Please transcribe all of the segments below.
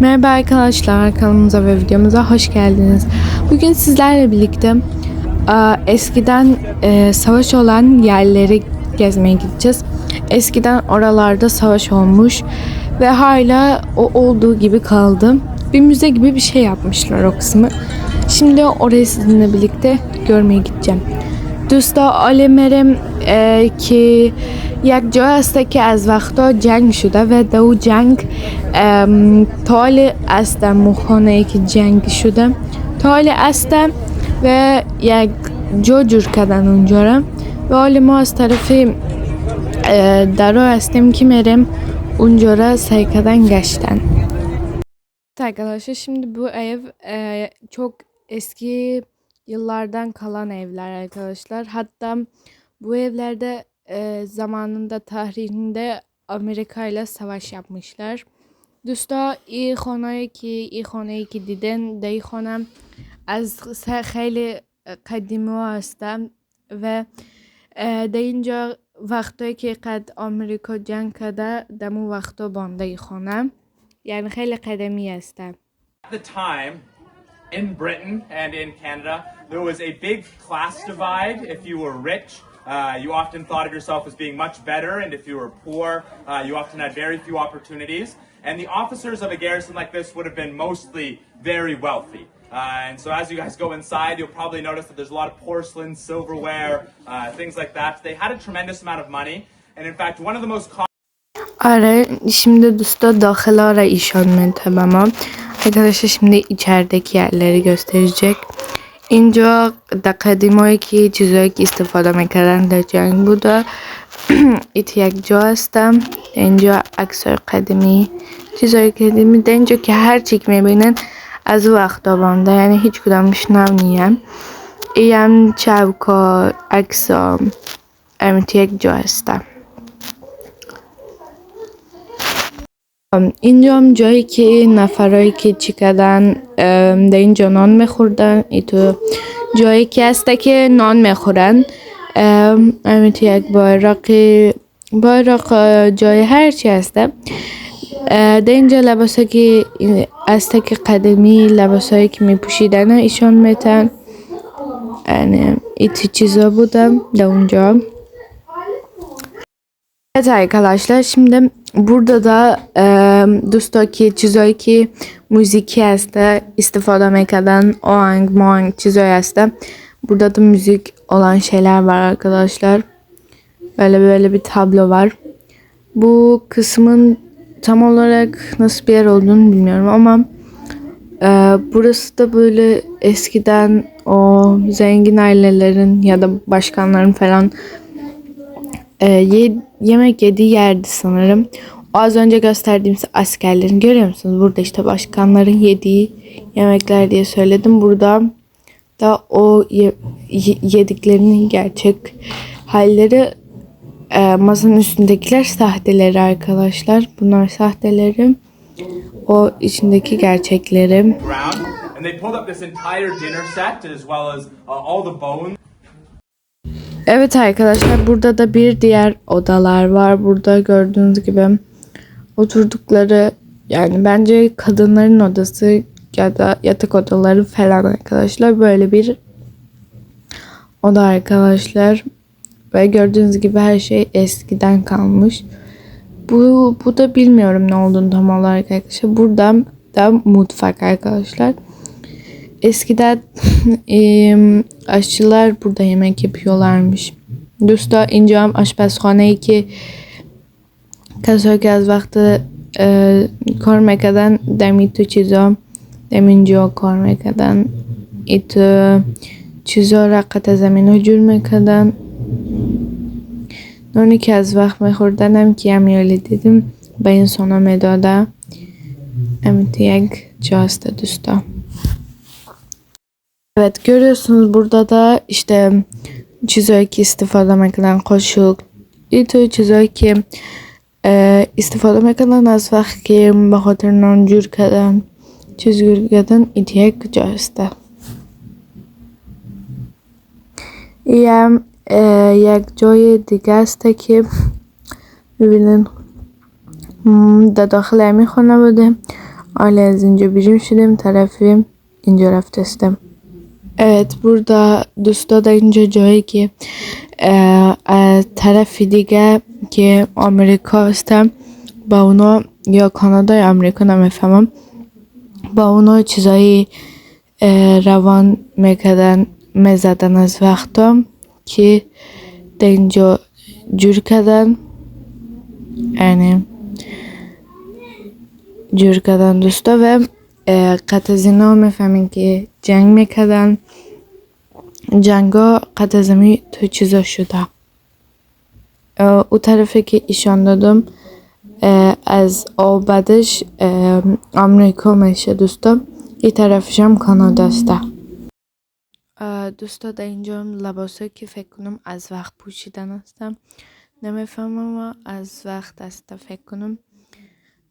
Merhaba arkadaşlar, kanalımıza ve videomuza hoş geldiniz. Bugün sizlerle birlikte eskiden e, savaş olan yerleri gezmeye gideceğiz. Eskiden oralarda savaş olmuş ve hala o olduğu gibi kaldı. Bir müze gibi bir şey yapmışlar o kısmı. Şimdi orayı sizinle birlikte görmeye gideceğim. Düsta Alemerem e, ki یک جای است که از وقتا جنگ شده و دو جنگ ام، تال است مخانه که جنگ شده تال است و یک جا جور کردن اونجا را و حال ما از طرف اه، درا هستیم که مرم اونجا را سعی کردن گشتن Evet arkadaşlar şimdi bu ev e, çok eski yıllardan kalan evler arkadaşlar. Hatta bu evlerde e, zamanında tarihinde Amerika ile savaş yapmışlar. دوستا این خانه که این خانه که دیدن دی خانه از س- خیلی قدیمی ها هستم و اه، در اینجا وقتایی که قد آمریکا جنگ کرده دمو وقتا بانده این خانه یعنی خیلی قدمی هستم At the time, in Britain and in Canada, there was a big class divide. If you were rich, Uh, you often thought of yourself as being much better, and if you were poor, uh, you often had very few opportunities. And the officers of a garrison like this would have been mostly very wealthy. Uh, and so as you guys go inside, you'll probably notice that there's a lot of porcelain, silverware, uh, things like that. They had a tremendous amount of money. And in fact, one of the most Ara şimdi dostlar dahil ara işan mentabama. Arkadaşlar şimdi içerideki yerleri gösterecek. اینجا قدیمایی که چیزایی که استفاده می‌کردن در جنگ بوده. ایت یک جا هستم. اینجا عکس قدیمی چیزای قدیمی در اینجا که هر چی که می‌بینن از وقتا بانده. یعنی هیچ کدامش نو نیم این هم چوکا عکسا امیت یک جا هستم. اینجا هم جایی که نفرایی که چی کردن در اینجا نان میخوردن ای تو جایی که هسته که نان می‌خورن. امیت یک بایراق بایراق جای هر چی هسته. در اینجا لباس که هسته که قدیمی لباس هایی که میپوشیدن ایشان میتن. ای تو چیزا بودم در اونجا. Evet arkadaşlar şimdi burada da e, Dustoki, Chizoki, Müzik Yeste, İstifada Meka'dan Oang Moang Chizoyeste. Burada da müzik olan şeyler var arkadaşlar. Böyle böyle bir tablo var. Bu kısmın tam olarak nasıl bir yer olduğunu bilmiyorum ama e, burası da böyle eskiden o zengin ailelerin ya da başkanların falan e, yemek yediği yerdi sanırım. O az önce gösterdiğim size askerlerin görüyor musunuz? Burada işte başkanların yediği yemekler diye söyledim. Burada da o ye- ye- yediklerinin gerçek halleri e, masanın üstündekiler sahteleri arkadaşlar. Bunlar sahteleri. O içindeki gerçekleri. Evet arkadaşlar burada da bir diğer odalar var. Burada gördüğünüz gibi oturdukları yani bence kadınların odası ya da yatak odaları falan arkadaşlar. Böyle bir oda arkadaşlar. Ve gördüğünüz gibi her şey eskiden kalmış. Bu, bu da bilmiyorum ne olduğunu tam olarak arkadaşlar. Burada da mutfak arkadaşlar. Eskiden em, aşçılar burada yemek yapıyorlarmış. دوستا اینجا هم آشپزخانه ای که کسایی که از وقت کار می‌کردن دمی تو چیزا دم اینجا کار می‌کردن ای تو چیزا قطع زمین ها جور می‌کردن نونی که از وقت میخوردن هم که هم یالی دیدیم به این سونا می‌داده امیت یک جاست دوستا Evet görüyorsunuz burada da işte çiziyor ki istifade میکنن قاشق اینطور چیزایی که اه، استفاده میکنن از وقت که به خاطر نان جور کردن چیز جور کردن این یک جا هسته این هم اه، یک جای دیگه است که ببینین م، در داخل همین خانه بوده Aile از اینجا بیرون شدیم طرفیم اینجا رفتستم Evet burada دوستا در اینجا جایی که اه، از طرف دیگه که آمریکا هستم با اونا یا کانادا یا آمریکا نمیفهمم با اونا چیزایی اه، روان میکردن میزدن از وقتا که در اینجا جور کردن یعنی جور کردن دوستا و اینا می‌فهمین که جنگ می‌کردن. جنگا قطع از می تو چیزا شده. او طرفی که ایشان دادم از آبادش آمریکا میشه دوستا این طرفش هم کانادا است. دوستا در اینجا هم لباسه که فکر کنم از وقت پوشیدن هستم. نمی‌فهمم از وقت است. فکر کنم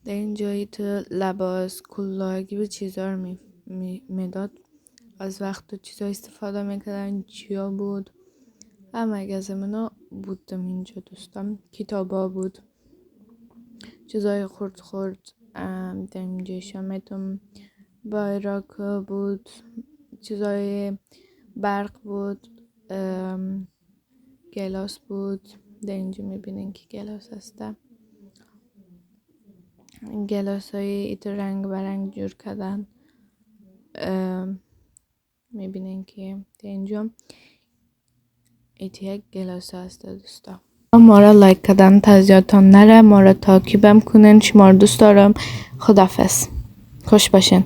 در اینجایی تو لباس کلاه gibi چیزا رو می- می- می‌داد. از وقت تو چیزا استفاده می‌کردن چیا بود؟ و مگزمنا بودم اینجا دوستم کتابا بود. چیزای خورد خورد در اینجا شامیدم بایراک بود. چیزای برق بود. گلاس بود. در اینجا می‌بینین که گلاس هستم. گلاس های ایت رنگ برنگ جور کردن. می‌بینین که در اینجا. ایت یک گلاس هست دوستا. ما را لایک کردن تازیاتان نره. ما را تاکیبم کنین. شما دوست دارم. خدافز خوش باشین.